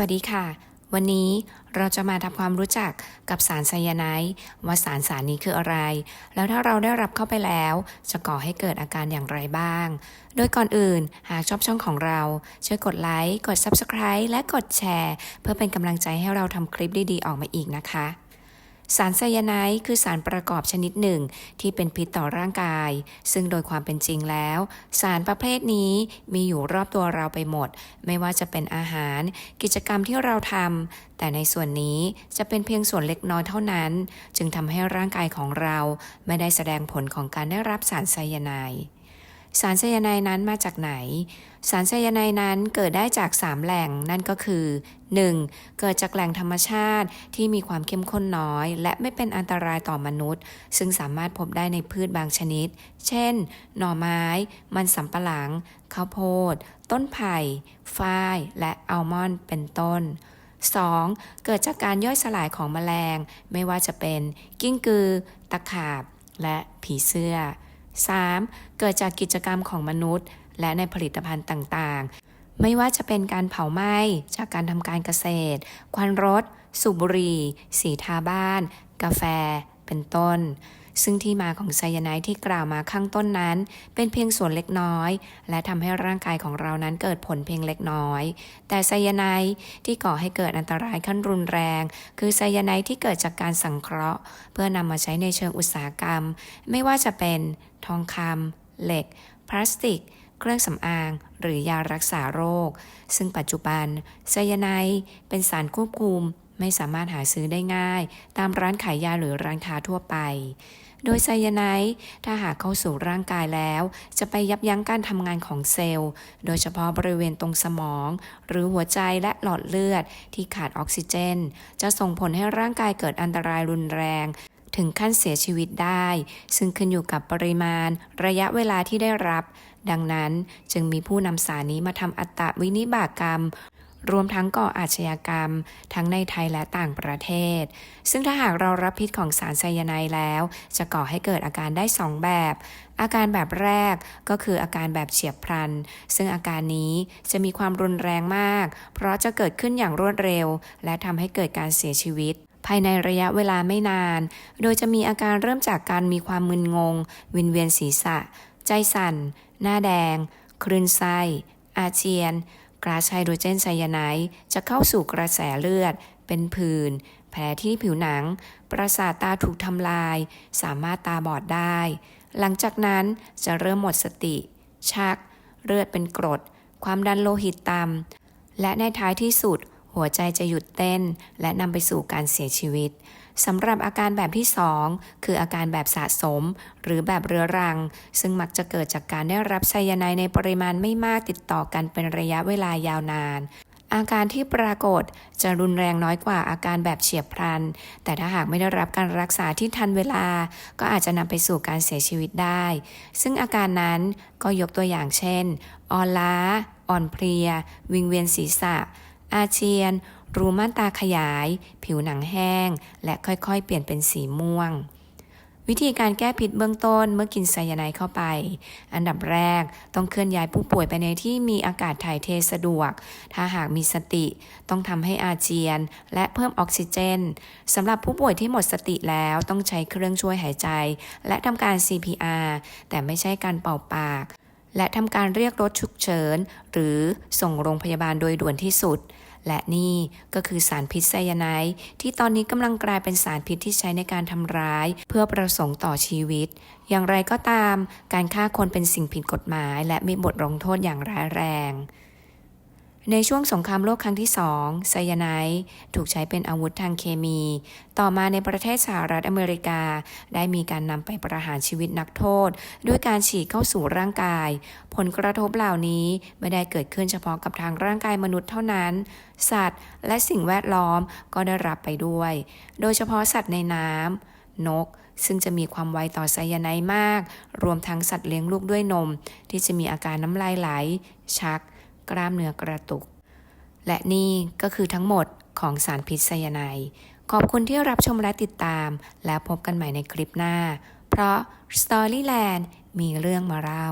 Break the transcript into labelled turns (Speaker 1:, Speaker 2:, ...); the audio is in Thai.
Speaker 1: วัสดีค่ะ วันนี้เราจะมาทำความรู้จักกับสารไซยาไนด์ว่าสารสารนี้คืออะไร แล้วถ้าเราได้รับเข้าไปแล้ว จะก่อให้เกิดอาการอย่างไรบ้าง โดยก่อนอื่นหากชอบช่องของเรา ช่วยกดไลค์ กด Subscribe และกดแชร์ เพื่อเป็นกำลังใจให้เราทำคลิปดีๆออกมาอีกนะคะ สารไซยาไนด์คือสารประกอบชนิดหนึ่ง ที่เป็นพิษต่อร่างกาย ซึ่งโดยความเป็นจริงแล้ว สารประเภทนี้มีอยู่รอบตัวเราไปหมด ไม่ว่าจะเป็นอาหาร กิจกรรมที่เราทำแต่ในส่วนนี้จะเป็นเพียงส่วนเล็กน้อยเท่านั้น จึงทำให้ร่างกายของเราไม่ได้แสดงผลของการได้รับสารไซยาไนด์ สารไซยาไนนั้นมาจากไหน สารไซยาไนนั้นเกิดได้จาก 3 แหล่งนั่นก็คือ 1. เกิดจากแหล่งธรรมชาติที่มีความเข้มข้นน้อย และไม่เป็นอันตรายต่อมนุษย์ ซึ่งสามารถพบได้ในพืชบางชนิด เช่น หน่อไม้ มันสำปะหลัง ข้าวโพด ต้นไผ่ ฝ้าย และอัลมอนด์เป็นต้น 2. เกิดจากการย่อยสลายของแมลง ไม่ว่าจะเป็นกิ้งกือ ตะขาบ และผีเสื้อ 3. เกิดจากกิจกรรมของมนุษย์ และในผลิตภัณฑ์ต่างๆ ไม่ว่าจะเป็นการเผาไหม้จากการทำการเกษตร ควันรถ สูบบุหรี่ สีทาบ้าน กาแฟ เป็นต้น ซึ่งที่มาของไซยาไนด์ที่กล่าวมาข้างต้นนั้น เป็นเพียงส่วนเล็กน้อย และทำให้ร่างกายของเรานั้นเกิดผลเพียงเล็กน้อย แต่ไซยาไนด์ที่ก่อให้เกิดอันตรายขั้นรุนแรง คือไซยาไนด์ที่เกิดจากการสังเคราะห์ เพื่อนำมาใช้ในเชิงอุตสาหกรรม ไม่ว่าจะเป็น ทองคำเหล็ก พลาสติกเครื่องสำอางหรือยารักษาโรค ซึ่งปัจจุบันไซยาไนด์เป็นสารควบคุม ไม่สามารถหาซื้อได้ง่าย ตามร้านขายยาหรือร้านค้าทั่วไป โดยไซยาไนด์ถ้าหากเข้าสู่ร่างกายแล้ว จะไปยับยั้งการทำงานของเซลล์ โดยเฉพาะบริเวณตรงสมอง หรือหัวใจและหลอดเลือดที่ขาดออกซิเจน จะส่งผลให้ร่างกายเกิดอันตรายรุนแรงถึงขั้นเสียชีวิตได้ ซึ่งขึ้นอยู่กับปริมาณ ระยะเวลาที่ได้รับ ดังนั้นจึงมีผู้นำสารนี้มาทำอัตตวินิบากกรรม รวมทั้งก่ออาชญากรรม ทั้งในไทยและต่างประเทศ ซึ่งถ้าหากเรารับพิษของสารไซยาไนด์แล้ว จะก่อให้เกิดอาการได้ 2 แบบ อาการแบบแรกก็คืออาการแบบเฉียบพลัน ซึ่งอาการนี้จะมีความรุนแรงมาก เพราะจะเกิดขึ้นอย่างรวดเร็ว และทำให้เกิดการเสียชีวิตภายในระยะเวลาไม่นาน โดยจะมีอาการเริ่มจากการมีความมึนงง วินเวียนศีรษะ ใจสั่น หน้าแดง คลื่นไส้ อาเจียน ก๊าซไฮโดรเจนไซยาไนด์จะเข้าสู่กระแสเลือด เป็นผื่น แผลที่ผิวหนัง ประสาทตาถูกทำลาย สามารถตาบอดได้ หลังจากนั้นจะเริ่มหมดสติ ชัก เลือดเป็นกรด ความดันโลหิตต่ำ และในท้ายที่สุดหัวใจจะหยุดเต้น และนำไปสู่การเสียชีวิต สำหรับอาการแบบที่ 2 คืออาการแบบสะสม หรือแบบเรื้อรัง ซึ่งมักจะเกิดจากการได้รับไซยาไนในปริมาณไม่มากติดต่อกันเป็นระยะเวลายาวนาน อาการที่ปรากฏจะรุนแรงน้อยกว่าอาการแบบเฉียบพลัน แต่ถ้าหากไม่ได้รับการรักษาที่ทันเวลา ก็อาจจะนำไปสู่การเสียชีวิตได้ ซึ่งอาการนั้นก็ยกตัวอย่างเช่น อ่อนล้า อ่อนเพลีย วิงเวียนศีรษะ อาเจียน รูม่านตาขยาย ผิวหนังแห้ง และค่อยๆ เปลี่ยนเป็นสีม่วง วิธีการแก้พิษเบื้องต้นเมื่อกินไซยาไนด์เข้าไป อันดับแรกต้องเคลื่อนย้ายผู้ป่วยไปในที่มีอากาศถ่ายเทสะดวก ถ้าหากมีสติ ต้องทำให้อาเจียน และเพิ่มออกซิเจนสำหรับผู้ป่วยที่หมดสติแล้วต้องใช้เครื่องช่วยหายใจ และทำการ CPR แต่ไม่ใช่การเป่าปาก และทำการเรียกรถฉุกเฉิน หรือส่งโรงพยาบาลโดยด่วนที่สุด และนี่ก็คือสารพิษไซยาไนด์ที่ตอนนี้กำลังกลายเป็นสารพิษที่ใช้ในการทำร้าย เพื่อประสงค์ต่อชีวิต อย่างไรก็ตาม การฆ่าคนเป็นสิ่งผิดกฎหมาย และมีบทลงโทษอย่างร้ายแรง ในช่วงสงครามโลกครั้งที่สองไซยาไนด์ถูกใช้เป็นอาวุธทางเคมี ต่อมาในประเทศสหรัฐอเมริกา ได้มีการนำไปประหารชีวิตนักโทษ ด้วยการฉีดเข้าสู่ร่างกาย ผลกระทบเหล่านี้ไม่ได้เกิดขึ้นเฉพาะกับทางร่างกายมนุษย์เท่านั้น สัตว์และสิ่งแวดล้อมก็ได้รับไปด้วย โดยเฉพาะสัตว์ในน้ำนกซึ่งจะมีความไวต่อไซยาไนด์มาก รวมทั้งสัตว์เลี้ยงลูกด้วยนม ที่จะมีอาการน้ำลายไหล ชัก กล้ามเนื้อกระตุก และนี่ก็คือทั้งหมดของสารพิษไซยาไนด์ขอบคุณที่รับชมและติดตาม แล้วพบกันใหม่ในคลิปหน้า เพราะ Storyland มีเรื่องมาเล่า